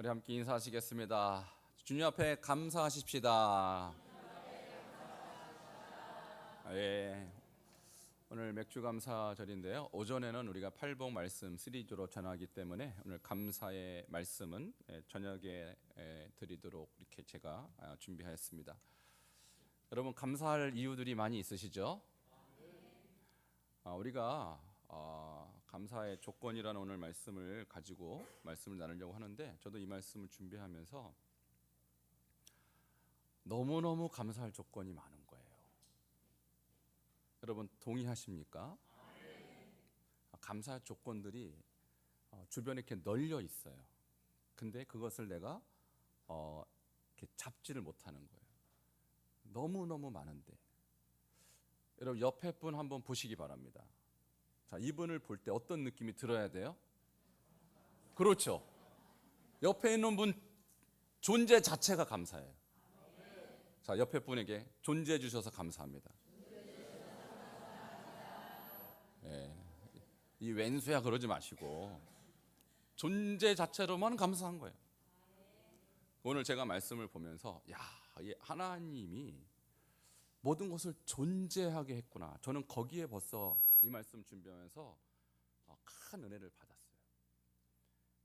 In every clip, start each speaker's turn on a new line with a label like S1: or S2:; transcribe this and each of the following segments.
S1: 우리 함께 인사하시겠습니다. 주님 앞에 감사하십시다. 예. 오늘 맥주 감사절인데요. 오전에는 우리가 팔복 말씀 시리즈로 전하기 때문에 오늘 감사의 말씀은 예, 저녁에 예, 드리도록 이렇게 제가 아, 준비하였습니다. 여러분 감사할 이유들이 많이 있으시죠? 아, 우리가 어, 감사의 조건이라는 오늘 말씀을 가지고 말씀을 나누려고 하는데 저도 이 말씀을 준비하면서 너무 너무 감사할 조건이 많은 거예요. 여러분 동의하십니까? 아, 감사할 조건들이 어, 주변에 이렇게 널려 있어요. 근데 그것을 내가 어, 이렇게 잡지를 못하는 거예요. 너무 너무 많은데 여러분 옆에 분 한번 보시기 바랍니다. 자, 이분을 볼 때 어떤 느낌이 들어야 돼요? 그렇죠. 옆에 있는 분 존재 자체가 감사해요. 자, 옆에 분에게 존재해 주셔서 감사합니다. 예. 이 왼수야 그러지 마시고 존재 자체로만 감사한 거예요. 오늘 제가 말씀을 보면서 야, 이 하나님이 모든 것을 존재하게 했구나. 저는 거기에 벌써 이 말씀 준비하면서 어, 큰 은혜를 받았어요.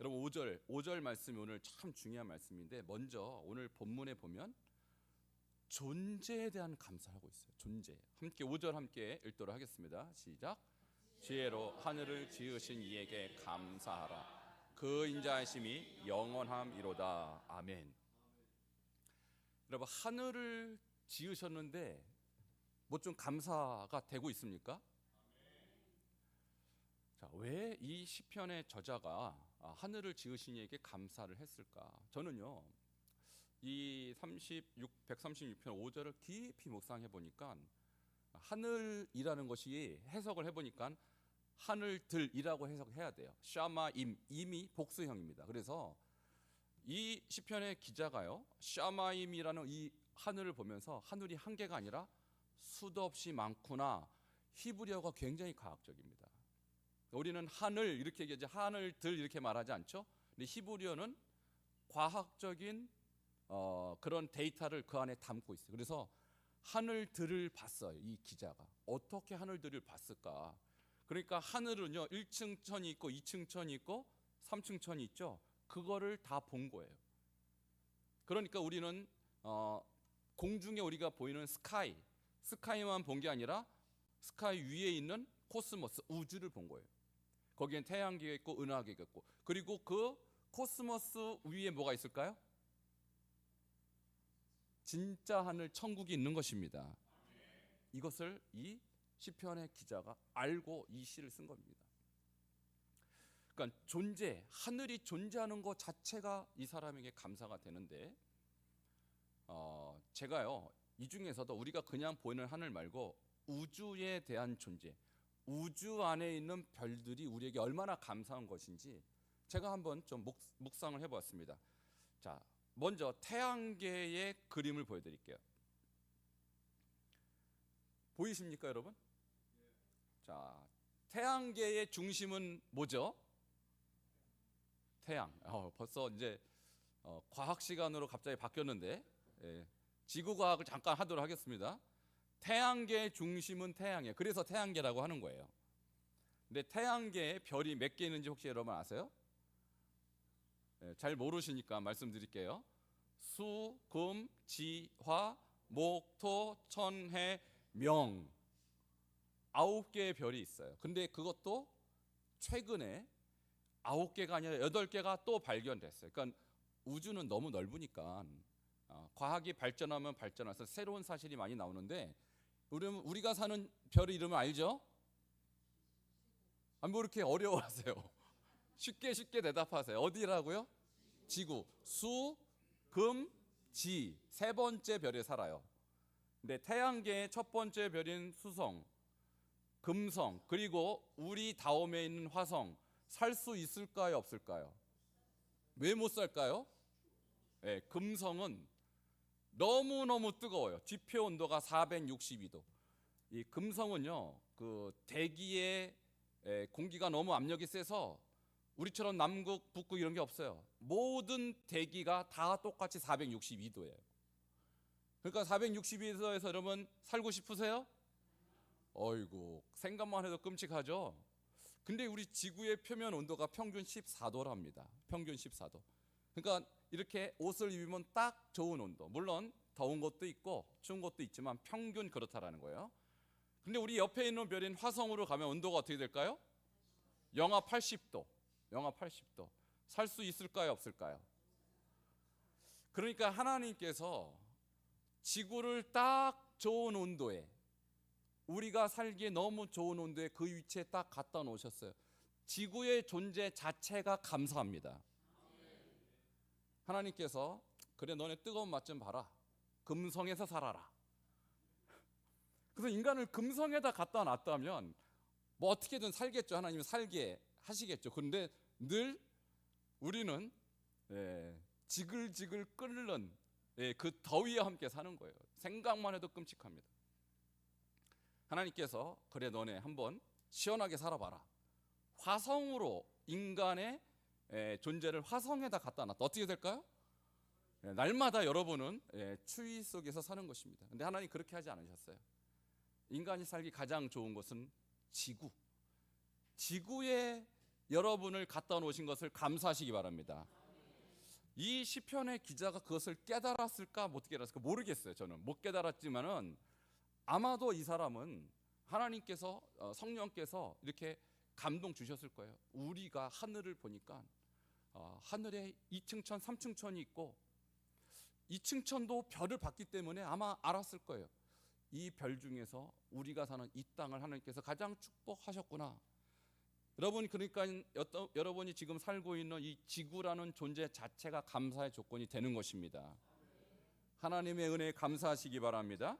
S1: 여러분 5절 5절 말씀이 오늘 참 중요한 말씀인데 먼저 오늘 본문에 보면 존재에 대한 감사하고 있어요. 존재. 함께 5절 함께 읽도록 하겠습니다. 시작. 지혜로 하늘을 지으신 이에게 감사하라. 그 인자하심이 영원함이로다. 아멘. 여러분 하늘을 지으셨는데 뭐 좀 감사가 되고 있습니까? 자, 왜이 시편의 저자가 아, 하늘을 지으신 이에게 감사를 했을까? 저는요. 이 36, 136편 5절을 깊이 묵상해 보니까 하늘이라는 것이 해석을 해 보니까 하늘들이라고 해석해야 돼요. 샤마임 임이 복수형입니다. 그래서 이 시편의 기자가요. 샤마임이라는 이 하늘을 보면서 하늘이 한 개가 아니라 수도 없이 많구나. 히브리어가 굉장히 과학적입니다. 우리는 하늘 이렇게 얘기하지 하늘들 이렇게 말하지 않죠. 근데 히브리어는 과학적인 어, 그런 데이터를 그 안에 담고 있어요. 그래서 하늘들을 봤어요. 이 기자가 어떻게 하늘들을 봤을까? 그러니까 하늘은요 1층 천이 있고 2층 천이 있고 3층 천이 있죠. 그거를 다 본 거예요. 그러니까 우리는 어, 공중에 우리가 보이는 스카이, 스카이만 본 게 아니라 스카이 위에 있는 코스모스 우주를 본 거예요. 거기엔 태양계가 있고 은하계가 있고 그리고 그 코스모스 위에 뭐가 있을까요? 진짜 하늘 천국이 있는 것입니다. 이것을 이 시편의 기자가 알고 이 시를 쓴 겁니다. 그러니까 존재, 하늘이 존재하는 것 자체가 이 사람에게 감사가 되는데 어, 제가요 이 중에서도 우리가 그냥 보이는 하늘 말고 우주에 대한 존재, 우주 안에 있는 별들이 우리에게 얼마나 감사한 것인지 제가 한번 좀 묵, 묵상을 해보았습니다. 자, 먼저 태양계의 그림을 보여드릴게요. 보이십니까, 여러분? 자, 태양계의 중심은 뭐죠? 태양. 어, 벌써 이제 어, 과학 시간으로 갑자기 바뀌었는데 예, 지구 과학을 잠깐 하도록 하겠습니다. 태양계의 중심은 태양이에요. 그래서 태양계라고 하는 거예요. 근데 태양계에 별이 몇 개 있는지 혹시 여러분 아세요? 예, 잘 모르시니까 말씀드릴게요. 수, 금, 지, 화, 목, 토, 천, 해, 명 아홉 개의 별이 있어요. 근데 그것도 최근에 아홉 개가 아니라 여덟 개가 또 발견됐어요. 그러니까 우주는 너무 넓으니까 어, 과학이 발전하면 발전해서 새로운 사실이 많이 나오는데 우리는 우리가 사는 별의 이름을 알죠? 아, 뭐 이렇게 어려워하세요? 쉽게 쉽게 대답하세요. 어디라고요? 지구, 수, 금, 지 세 번째 별에 살아요. 근데 태양계의 첫 번째 별인 수성, 금성 그리고 우리 다음에 있는 화성 살 수 있을까요, 없을까요? 왜 못 살까요? 네, 금성은 너무 너무 뜨거워요. 지표 온도가 462도. 이 금성은요, 그 대기에 에, 공기가 너무 압력이 세서 우리처럼 남극, 북극 이런 게 없어요. 모든 대기가 다 똑같이 462도예요. 그러니까 462도에서 여러분 살고 싶으세요? 어이구 생각만 해도 끔찍하죠. 근데 우리 지구의 표면 온도가 평균 14도랍니다. 평균 14도. 그러니까 이렇게 옷을 입으면 딱 좋은 온도. 물론 더운 것도 있고 추운 것도 있지만 평균 그렇다라는 거예요. 근데 우리 옆에 있는 별인 화성으로 가면 온도가 어떻게 될까요? 영하 80도. 영하 80도. 살 수 있을까요, 없을까요? 그러니까 하나님께서 지구를 딱 좋은 온도에 우리가 살기에 너무 좋은 온도에 그 위치에 딱 갖다 놓으셨어요. 지구의 존재 자체가 감사합니다. 하나님께서 그래 너네 뜨거운 맛 좀 봐라. 금성에서 살아라. 그래서 인간을 금성에다 갖다 놨다면 뭐 어떻게든 살겠죠. 하나님 살게 하시겠죠. 그런데 늘 우리는 예, 지글지글 끓는 예, 그 더위와 함께 사는 거예요. 생각만 해도 끔찍합니다. 하나님께서 그래 너네 한번 시원하게 살아봐라. 화성으로 인간의 예, 존재를 화성에다 갖다 놨다. 어떻게 될까요? 예, 날마다 여러분은 예, 추위 속에서 사는 것입니다. 근데 하나님 그렇게 하지 않으셨어요. 인간이 살기 가장 좋은 곳은 지구. 지구에 여러분을 갖다 놓으신 것을 감사하시기 바랍니다. 이 시편의 기자가 그것을 깨달았을까 못 깨달았을까 모르겠어요. 저는 못 깨달았지만은 아마도 이 사람은 하나님께서 어, 성령께서 이렇게 감동 주셨을 거예요. 우리가 하늘을 보니까 어, 하늘에 2층 천, 3층 천이 있고 2층 천도 별을 봤기 때문에 아마 알았을 거예요. 이 별 중에서 우리가 사는 이 땅을 하나님께서 가장 축복하셨구나. 여러분 그러니까 여러- 여러분이 지금 살고 있는 이 지구라는 존재 자체가 감사의 조건이 되는 것입니다. 하나님의 은혜에 감사하시기 바랍니다.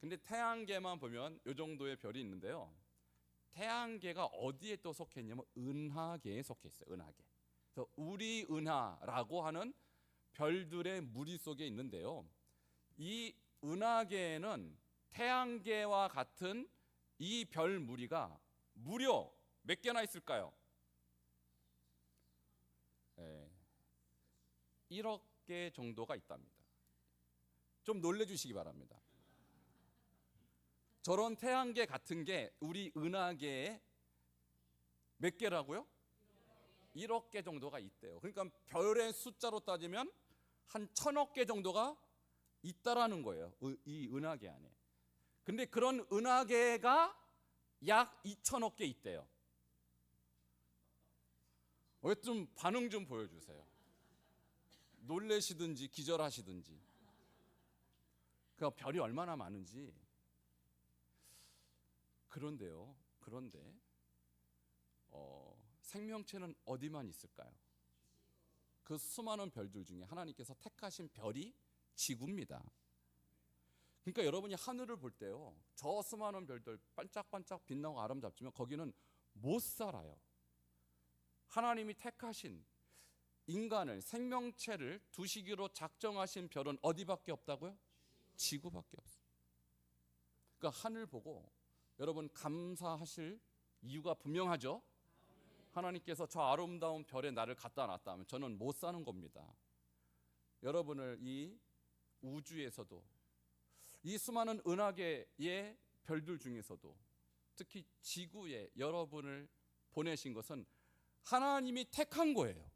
S1: 근데 태양계만 보면 요 정도의 별이 있는데요. 태양계가 어디에 또 속해 있냐면 은하계에 속해 있어요. 은하계. 그래서 우리 은하라고 하는 별들의 무리 속에 있는데요. 이 은하계에는 태양계와 같은 이 별 무리가 무려 몇 개나 있을까요? 예, 1억 개 정도가 있답니다. 좀 놀래주시기 바랍니다. 저런 태양계 같은 게 우리 은하계에 몇 개라고요? 1억 개 정도가 있대요. 그러니까 별의 숫자로 따지면 한 천억 개 정도가 있다라는 거예요. 이- 이 은하계 안에. 근데 그런 은하계가 약 2천억 개 있대요. 왜 좀 반응 좀 보여주세요. 놀래시든지 기절하시든지. 그 별이 얼마나 많은지. 그런데요. 그런데 어, 생명체는 어디만 있을까요? 그 수많은 별들 중에 하나님께서 택하신 별이 지구입니다. 그러니까 여러분이 하늘을 볼 때요. 저 수많은 별들 반짝반짝 빛나고 아름답지만 거기는 못 살아요. 하나님이 택하신 인간을 생명체를 두시기로 작정하신 별은 어디밖에 없다고요? 지구밖에 없어요. 그러니까 하늘 보고 여러분 감사하실 이유가 분명하죠. 하나님께서 저 아름다운 별에 나를 갖다 놨다면 저는 못 사는 겁니다. 여러분을 이 우주에서도 이 수많은 은하계의 별들 중에서도 특히 지구에 여러분을 보내신 것은 하나님이 택한 거예요.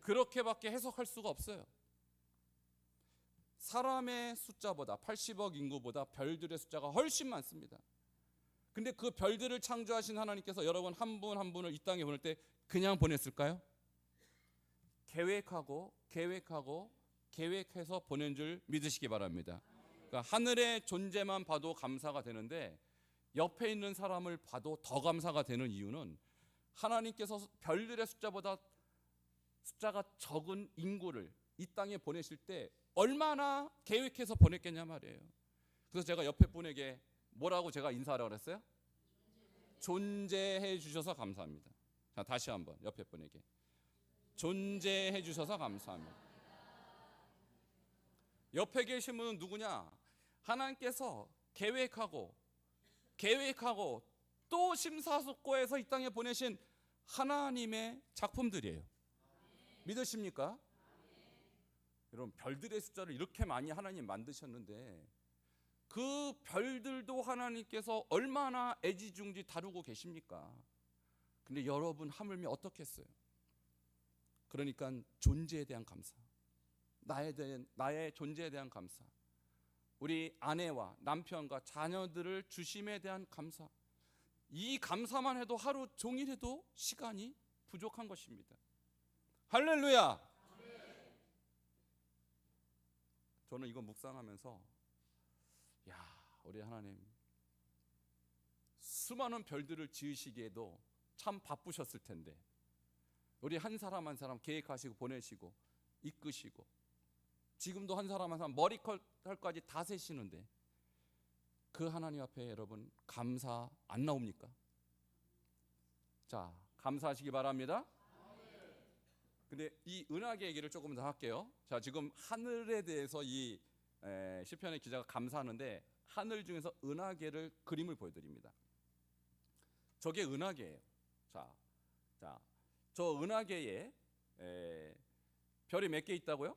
S1: 그렇게밖에 해석할 수가 없어요. 사람의 숫자보다 80억 인구보다 별들의 숫자가 훨씬 많습니다. 근데 그 별들을 창조하신 하나님께서 여러분 한분한 분을 이 땅에 보낼 때 그냥 보냈을까요? 계획하고 계획하고 계획해서 보낸 줄 믿으시기 바랍니다. 그러니까 하늘의 존재만 봐도 감사가 되는데 옆에 있는 사람을 봐도 더 감사가 되는 이유는 하나님께서 별들의 숫자보다 숫자가 적은 인구를 이 땅에 보내실 때 얼마나 계획해서 보냈겠냐 말이에요. 그래서 제가 옆에 분에게 뭐라고 제가 인사하라고 그랬어요? 존재해 주셔서 감사합니다. 자, 다시 한번 옆에 분에게 존재해 주셔서 감사합니다. 옆에 계신 분은 누구냐? 하나님께서 계획하고 계획하고 또 심사숙고해서 이 땅에 보내신 하나님의 작품들이에요. 믿으십니까? 여러분 별들의 숫자를 이렇게 많이 하나님 만드셨는데 그 별들도 하나님께서 얼마나 애지중지 다루고 계십니까? 근데 여러분 하물며 어떻게 했어요? 그러니까 존재에 대한 감사. 나에 대한 나의 존재에 대한 감사. 우리 아내와 남편과 자녀들을 주심에 대한 감사. 이 감사만 해도 하루 종일 해도 시간이 부족한 것입니다. 할렐루야. 저는 이거 묵상하면서 야, 우리 하나님 수많은 별들을 지으시기에도 참 바쁘셨을 텐데 우리 한 사람 한 사람 계획하시고 보내시고 이끄시고 지금도 한 사람 한 사람 머리털까지 다 세시는데 그 하나님 앞에 여러분 감사 안 나옵니까? 자, 감사하시기 바랍니다. 근데 이 은하계 얘기를 조금 더 할게요. 자, 지금 하늘에 대해서 이 에, 시편의 기자가 감사하는데 하늘 중에서 은하계를 그림을 보여드립니다. 저게 은하계예요. 자, 자, 저 은하계에 에, 별이 몇 개 있다고요?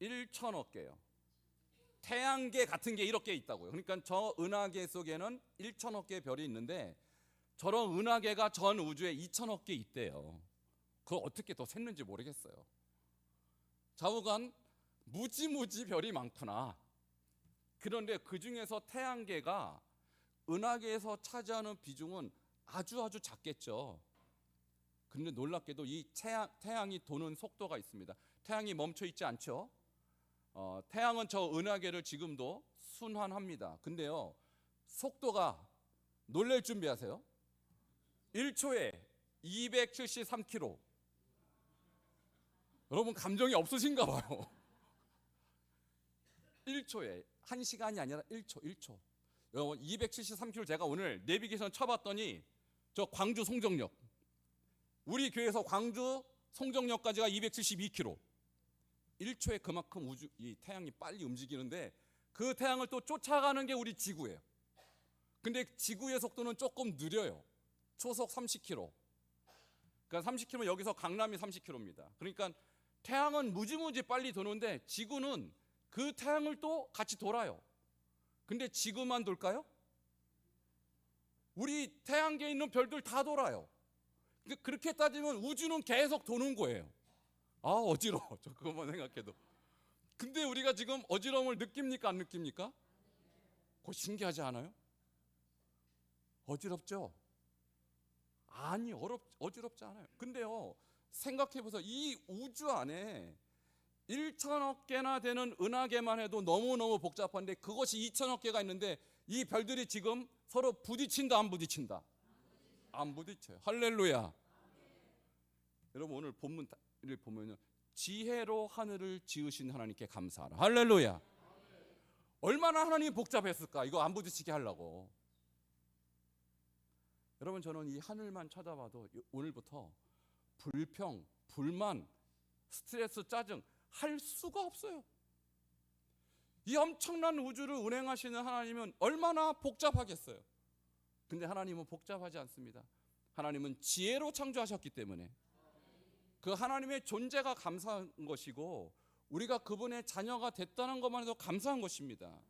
S1: 1천억 개요. 태양계 같은 게 이렇게 있다고요. 그러니까 저 은하계 속에는 1천억 개의 별이 있는데 저런 은하계가 전 우주에 2천억 개 있대요. 그걸 어떻게 더 샜는지 모르겠어요. 좌우간 무지무지 별이 많구나. 그런데 그 중에서 태양계가 은하계에서 차지하는 비중은 아주 아주 작겠죠. 그런데 놀랍게도 이 태양, 태양이 도는 속도가 있습니다. 태양이 멈춰 있지 않죠. 어, 태양은 저 은하계를 지금도 순환합니다. 근데요, 속도가 놀랄 준비하세요. 1초에 273km. 여러분 감정이 없으신가 봐요. 1초에 한 시간이 아니라 1초, 1초. 여러분 273km 제가 오늘 내비게이션 쳐봤더니 저 광주 송정역 우리 교회에서 광주 송정역까지가 272km. 1초에 그만큼 우주 이 태양이 빨리 움직이는데 그 태양을 또 쫓아가는 게 우리 지구예요. 근데 지구의 속도는 조금 느려요. 초속 30km. 그러니까 30km 여기서 강남이 30km입니다. 그러니까 태양은 무지무지 빨리 도는데 지구는 그 태양을 또 같이 돌아요. 근데 지구만 돌까요? 우리 태양계에 있는 별들 다 돌아요. 근데 그렇게 따지면 우주는 계속 도는 거예요. 아 어지러워. 저 그것만 생각해도. 근데 우리가 지금 어지러움을 느낍니까 안 느낍니까? 그거 신기하지 않아요? 어지럽죠? 아니 어렵 어지럽지 않아요. 근데요 생각해 보세요. 이 우주 안에 1천억 개나 되는 은하계만 해도 너무 너무 복잡한데 그것이 2천억 개가 있는데 이 별들이 지금 서로 부딪힌다 안 부딪힌다? 안 부딪혀요. 할렐루야. 여러분 오늘 본문을 보면요. 지혜로 하늘을 지으신 하나님께 감사하라. 할렐루야. 얼마나 하나님이 복잡했을까? 이거 안 부딪히게 하려고. 여러분 저는 이 하늘만 쳐다봐도 오늘부터 불평, 불만, 스트레스, 짜증 할 수가 없어요. 이 엄청난 우주를 운행하시는 하나님은 얼마나 복잡하겠어요. 근데 하나님은 복잡하지 않습니다. 하나님은 지혜로 창조하셨기 때문에 그 하나님의 존재가 감사한 것이고 우리가 그분의 자녀가 됐다는 것만 해도 감사한 것입니다.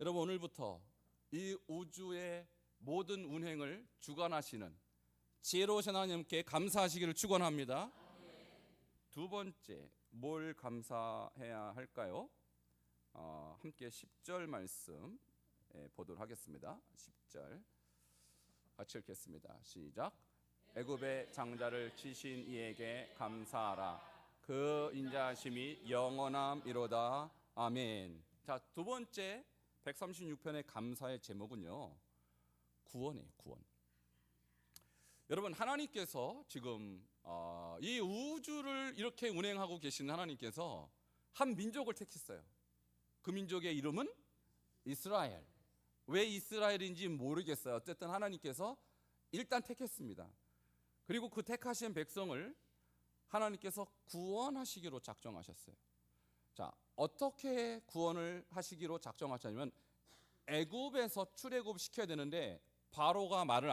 S1: 여러분 오늘부터 이 우주의 모든 운행을 주관하시는 지혜로우신 하나님께 감사하시기를 축원합니다. 두 번째 뭘 감사해야 할까요? 어, 함께 10절 말씀 예, 보도록 하겠습니다. 10절 같이 읽겠습니다. 시작. 애굽의 장자를 치신 이에게 감사하라. 그 인자하심이 영원함이로다. 아멘. 자, 두 번째 136편의 감사의 제목은요. 구원이에요, 구원. 여러분 하나님께서 지금 어, 이 우주를 이렇게 운행하고 계신 하나님께서 한 민족을 택했어요. 그 민족의 이름은 이스라엘. 왜 이스라엘인지 모르겠어요. 어쨌든 하나님께서 일단 택했습니다. 그리고 그 택하신 백성을 하나님께서 구원하시기로 작정하셨어요. 자, 어떻게 구원을 하시기로 작정하셨냐면 애굽에서 출애굽 시켜야 되는데 바로가 말을